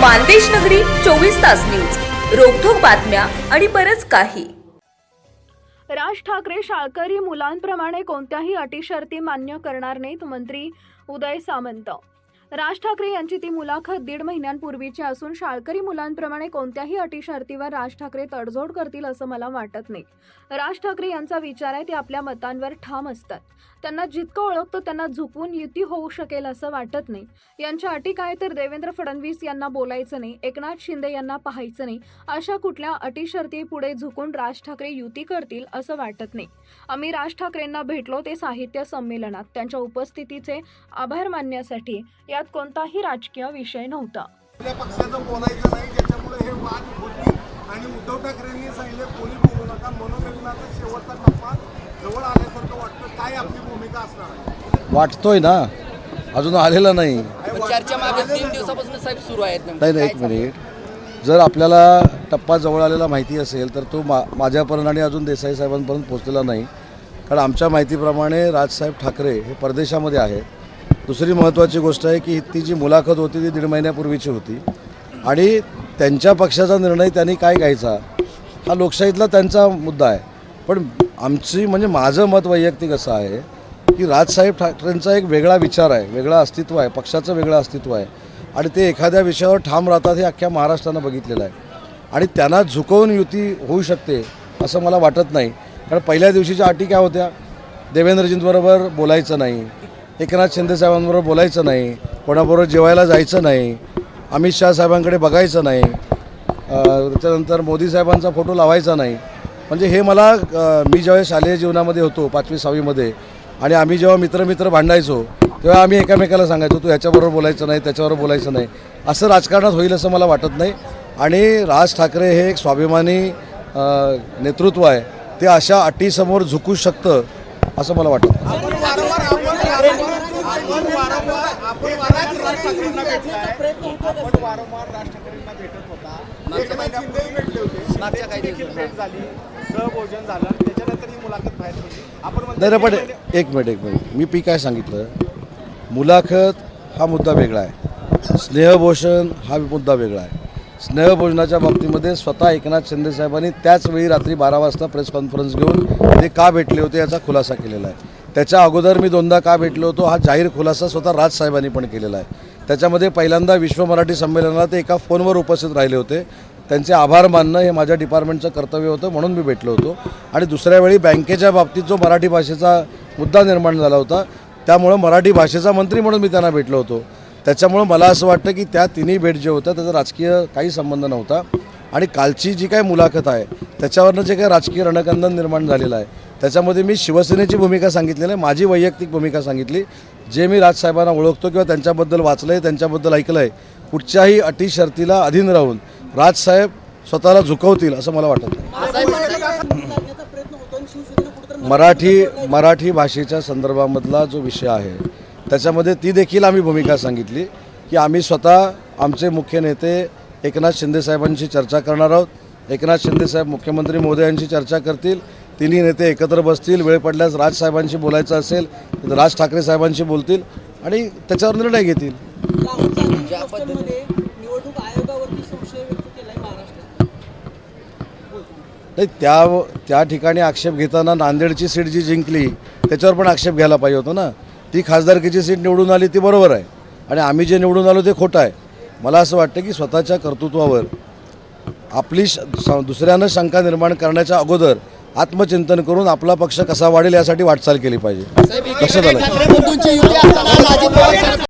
मानदेश नगरी चोवीस तास न्यूज. रोखोक बातम्या आणि बरच काही. राज ठाकरे शाळकरी मुलांप्रमाणे कोणत्याही अटी शर्ती मान्य करणार नाहीत मंत्री उदय सामंत. राज ठाकरे यांची ती मुलाखत दीड महिन्यांपूर्वीची असून शाळकरी मुलांप्रमाणे कोणत्याही अटी शर्तीवर राज ठाकरे तडजोड करतील असं मला वाटत नाही. राज ठाकरे यांचा विचार आहे ते आपल्या मतांवर ठाम असतात. त्यांना जितकं ओळखतो त्यांना झुकवून युती होऊ शकेल असं वाटत नाही. यांच्या अटी काय तर देवेंद्र फडणवीस यांना बोलायचं नाही एकनाथ शिंदे यांना पाहायचं नाही अशा कुठल्या अटी शर्ती पुढे झुकून राज ठाकरे युती करतील असं वाटत नाही. आम्ही राज ठाकरेंना भेटलो ते साहित्य संमेलनात. त्यांच्या उपस्थितीचे आभार मानण्यासाठी या यात कोणताही राजकीय विषय नव्हता. आपल्या पक्षाचं बोलायचं नाही ज्याच्यामुळे हे वाद होतील आणि उद्धव ठाकरेंनी सांगितले कोणी बोलू नका. शेवटचा टप्पा जवळ आल्यासारखं वाटतं. काय आपली भूमिका असणार आहे? वाटतोय ना. अजून आलेला नाही. चर्चा मागे तीन दिवसापासून साहेब सुरू आहेत नेमकं. नाही नाही काय एक मिनिट. जर आपल्याला टप्पा जवळ आलेला माहिती असेल तर तो मा माझ्यापर्यंत आणि अजून देसाई साहेबांपर्यंत पोहोचलेला नाही. कारण आमच्या माहितीप्रमाणे राजसाहेब ठाकरे हे परदेशामध्ये आहेत. दुसरी महत्त्वाची गोष्ट आहे की ती जी मुलाखत होती ती दीड महिन्यापूर्वीची होती. आणि त्यांच्या पक्षाचा निर्णय त्यांनी काय घ्यायचा हा लोकशाहीतला त्यांचा मुद्दा आहे. पण आमची म्हणजे माझं मत वैयक्तिक असं आहे की राजसाहेब ठाकरेंचा एक वेगळा विचार आहे वेगळं अस्तित्व आहे पक्षाचं वेगळं अस्तित्व आहे. आणि ते एखाद्या विषयावर ठाम राहतात हे अख्ख्या महाराष्ट्रानं बघितलेलं आहे. आणि त्यांना झुकवून युती होऊ शकते असं मला वाटत नाही. कारण पहिल्या दिवशीच्या अटी काय होत्या? देवेंद्रजींबरोबर बोलायचं नाही. एकनाथ शिंदेसाहेबांबरोबर बोलायचं नाही कोणाबरोबर जेवायला जायचं नाही अमित शहा साहेबांकडे बघायचं नाही त्याच्यानंतर मोदी साहेबांचा फोटो लावायचा नाही. म्हणजे हे मला मी ज्यावेळेस शालेय जीवनामध्ये होतो पाचवी सहावीमध्ये आणि आम्ही जेव्हा मित्रमित्र भांडायचो तेव्हा आम्ही एकामेकाला सांगायचो तू ह्याच्याबरोबर बोलायचं नाही त्याच्याबरोबर बोलायचं नाही. असं राजकारणात होईल असं मला वाटत नाही. आणि राज ठाकरे हे एक स्वाभिमानी नेतृत्व आहे. ते अशा अटीसमोर झुकू शकतं असं मला वाटत. नाही. पण एक मिनिट एक मिनिट. मी पी काय सांगितलं? मुलाखत हा मुद्दा वेगळा आहे. स्नेहभूषण हा मुद्दा वेगळा आहे. स्नेहभोजनाच्या बाबतीमध्ये स्वतः एकनाथ शिंदे साहेबांनी त्याच वेळी रात्री बारा वाजता प्रेस कॉन्फरन्स घेऊन ते का भेटले होते याचा खुलासा केलेला आहे. त्याच्या अगोदर मी दोनदा का भेटलो होतो हा जाहीर खुलासा स्वतः राज साहेबांनी पण केलेला आहे. त्याच्यामध्ये पहिल्यांदा विश्व मराठी संमेलनाला ते एका फोनवर उपस्थित राहिले होते. त्यांचे आभार मानणं हे माझ्या डिपार्टमेंटचं कर्तव्य होतं म्हणून मी भेटलो होतो. आणि दुसऱ्या वेळी बँकेच्या बाबतीत जो मराठी भाषेचा मुद्दा निर्माण झाला होता त्यामुळं मराठी भाषेचा मंत्री म्हणून मी त्यांना भेटलो होतो. त्याच्यामुळं मला असं वाटतं की त्या तिन्ही भेट जे होत्या त्याचा राजकीय काही संबंध नव्हता. आणि कालची जी काही मुलाखत आहे त्याच्यावरनं जे काही राजकीय रणकंदन निर्माण झालेलं आहे त्याच्यामध्ये मी शिवसेनेची भूमिका सांगितलेली आहे माझी वैयक्तिक भूमिका सांगितली. जे मी राजसाहेबांना ओळखतो किंवा त्यांच्याबद्दल वाचलं आहे त्यांच्याबद्दल ऐकलं आहे कुठच्याही अटी शर्तीला अधीन राहून राजसाहेब स्वतःला झुकवतील असं मला वाटत नाही. मराठी मराठी भाषेच्या संदर्भामधला जो विषय आहे त्याच्यामध्ये ती देखील आम्ही भूमिका सांगितली की आम्ही स्वतः आमचे मुख्य नेते एकनाथ शिंदेसाहेबांशी चर्चा करणार आहोत. एकनाथ शिंदेसाहेब मुख्यमंत्री मोदयांशी चर्चा करतील. तिन्ही नेते एकत्र बसतील. वेळ पडल्यास राजसाहेबांशी बोलायचं असेल तर राज ठाकरे साहेबांशी बोलतील आणि त्याच्यावर निर्णय घेतील. नाही त्या त्या ठिकाणी आक्षेप घेताना नांदेडची सीट जी जिंकली त्याच्यावर पण आक्षेप घ्यायला पाहिजे होतो ना. ती खासदारकीची सीट निवडून आली ती बरोबर आहे. आणि आम्ही जे निवडून आलो ते खोटं आहे. मला असं वाटतं की स्वतःच्या कर्तृत्वावर आपली श दुसऱ्यांना शंका निर्माण करण्याच्या अगोदर आत्मचिंतन करून आपला पक्ष कसा वाढेल यासाठी वाटचाल केली पाहिजे. साहेब, लक्षात